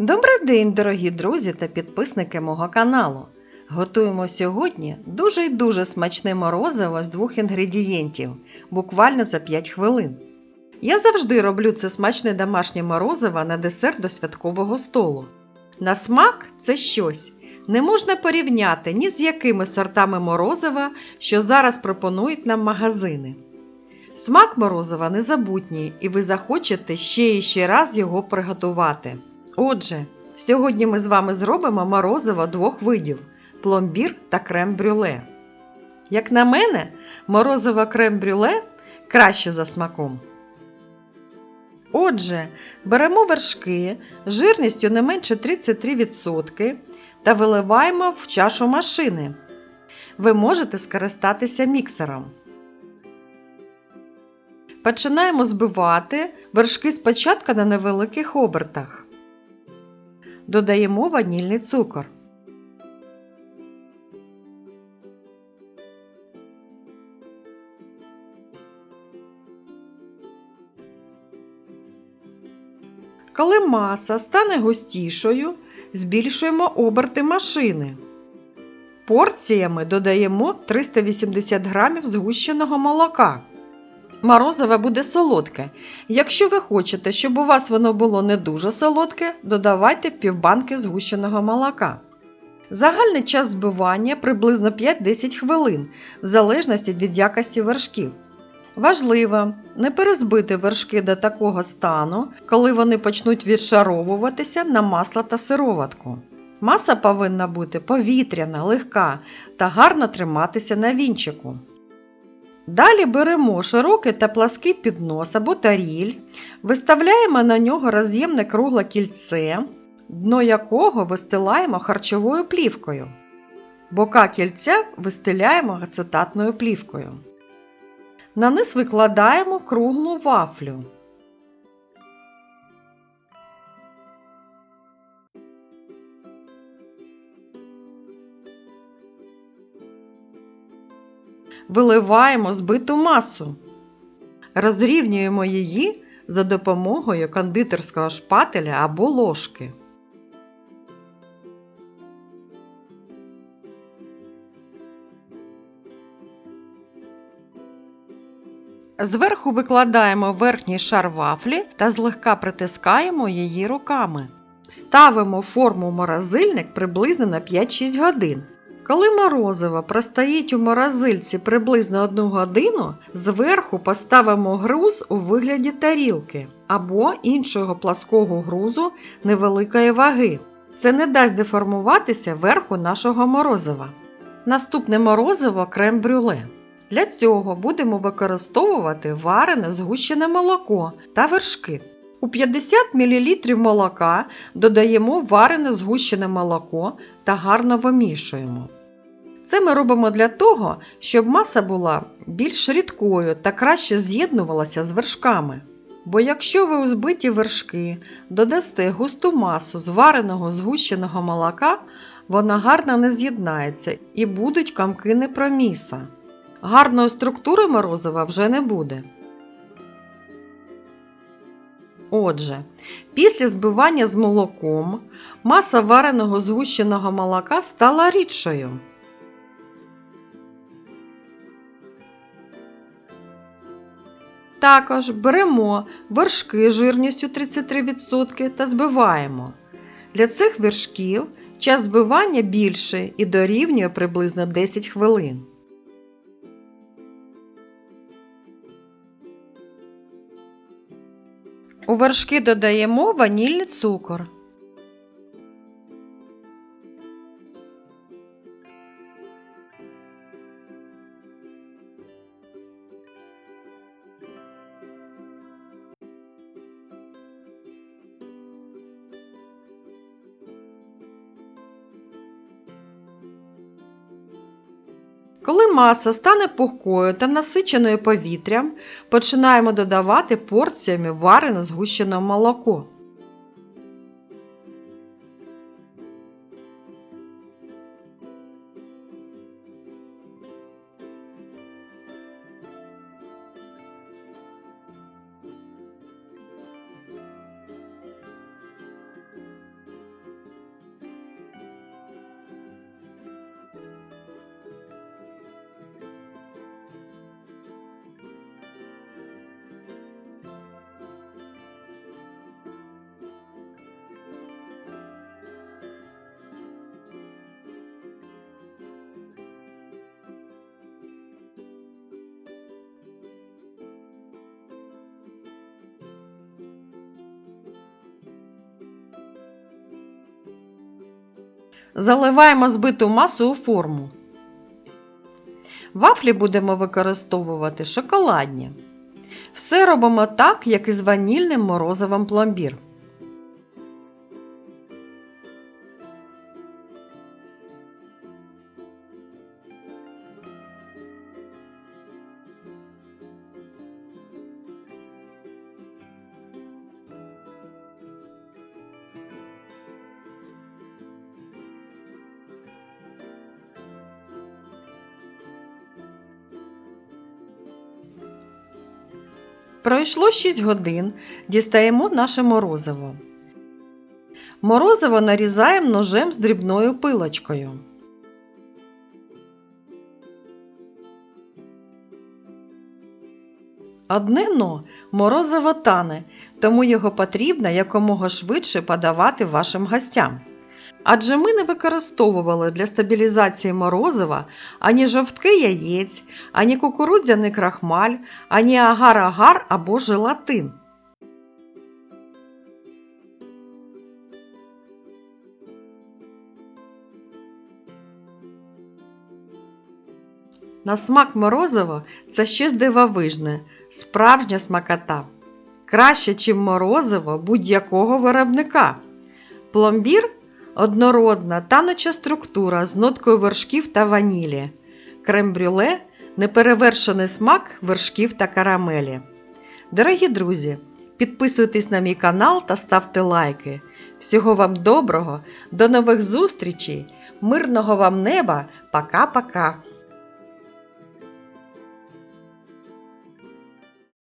Добрий день, дорогі друзі та підписники мого каналу. Готуємо сьогодні дуже й дуже смачне морозиво з двох інгредієнтів, буквально за 5 хвилин. Я завжди роблю це смачне домашнє морозиво на десерт до святкового столу. На смак це щось. Не можна порівняти ні з якими сортами морозива, що зараз пропонують нам магазини. Смак морозива незабутній, і ви захочете ще і ще раз його приготувати. Отже, сьогодні ми з вами зробимо морозиво двох видів пломбір та крем-брюле. Як на мене, морозиво крем-брюле краще за смаком. Отже, беремо вершки жирністю не менше 33% та виливаємо в чашу машини. Ви можете скористатися міксером. Починаємо збивати вершки спочатку на невеликих обертах. Додаємо ванільний цукор. Коли маса стане густішою, збільшуємо оберти машини. Порціями додаємо 380 г згущеного молока. Морозиво буде солодке. Якщо ви хочете, щоб у вас воно було не дуже солодке, додавайте півбанки згущеного молока. Загальний час збивання приблизно 5-10 хвилин, в залежності від якості вершків. Важливо не перезбити вершки до такого стану, коли вони почнуть відшаровуватися на масло та сироватку. Маса повинна бути повітряна, легка та гарно триматися на вінчику. Далі беремо широкий та плаский піднос або таріль, виставляємо на нього роз'ємне кругле кільце, дно якого вистилаємо харчовою плівкою. Бока кільця вистиляємо гацетатною плівкою. На низ викладаємо круглу вафлю. Виливаємо збиту масу. Розрівнюємо її за допомогою кондитерського шпателя або ложки. Зверху викладаємо верхній шар вафлі та злегка притискаємо її руками. Ставимо форму морозильник приблизно на 5-6 годин. Коли морозиво простоїть у морозильці приблизно 1 годину, зверху поставимо груз у вигляді тарілки або іншого плаского грузу невеликої ваги. Це не дасть деформуватися верху нашого морозива. Наступне морозиво крем-брюле. Для цього будемо використовувати варене згущене молоко та вершки. У 50 мл молока додаємо варене згущене молоко та гарно вимішуємо. Це ми робимо для того, щоб маса була більш рідкою та краще з'єднувалася з вершками. Бо якщо ви у збиті вершки додасте густу масу з вареного згущеного молока, вона гарно не з'єднається і будуть камки непроміса. Гарної структури морозива вже не буде. Отже, після збивання з молоком маса вареного згущеного молока стала рідшою. Також беремо вершки жирністю 33% та збиваємо. Для цих вершків час збивання більший і дорівнює приблизно 10 хвилин. У вершки додаємо ванільний цукор. Коли маса стане пухкою та насиченою повітрям, починаємо додавати порціями варене згущене молоко. Заливаємо збиту масу у форму. Вафлі будемо використовувати шоколадні. Все робимо так, як і з ванільним морозивом пломбір. Пройшло 6 годин, дістаємо наше морозиво. Морозиво нарізаємо ножем з дрібною пилочкою. Одне но морозиво тане, тому його потрібно якомога швидше подавати вашим гостям. Адже ми не використовували для стабілізації морозива ані жовтки яєць, ані кукурудзяний крахмаль, ані агар-агар або желатин. На смак морозиво це щось дивовижне, справжня смакота. Краще, чим морозиво будь-якого виробника. Пломбір однородна тануча структура з ноткою вершків та ванілі. Крем-брюле неперевершений смак вершків та карамелі. Дорогі друзі, підписуйтесь на мій канал та ставте лайки. Всього вам доброго, до нових зустрічей, мирного вам неба, пока-пока!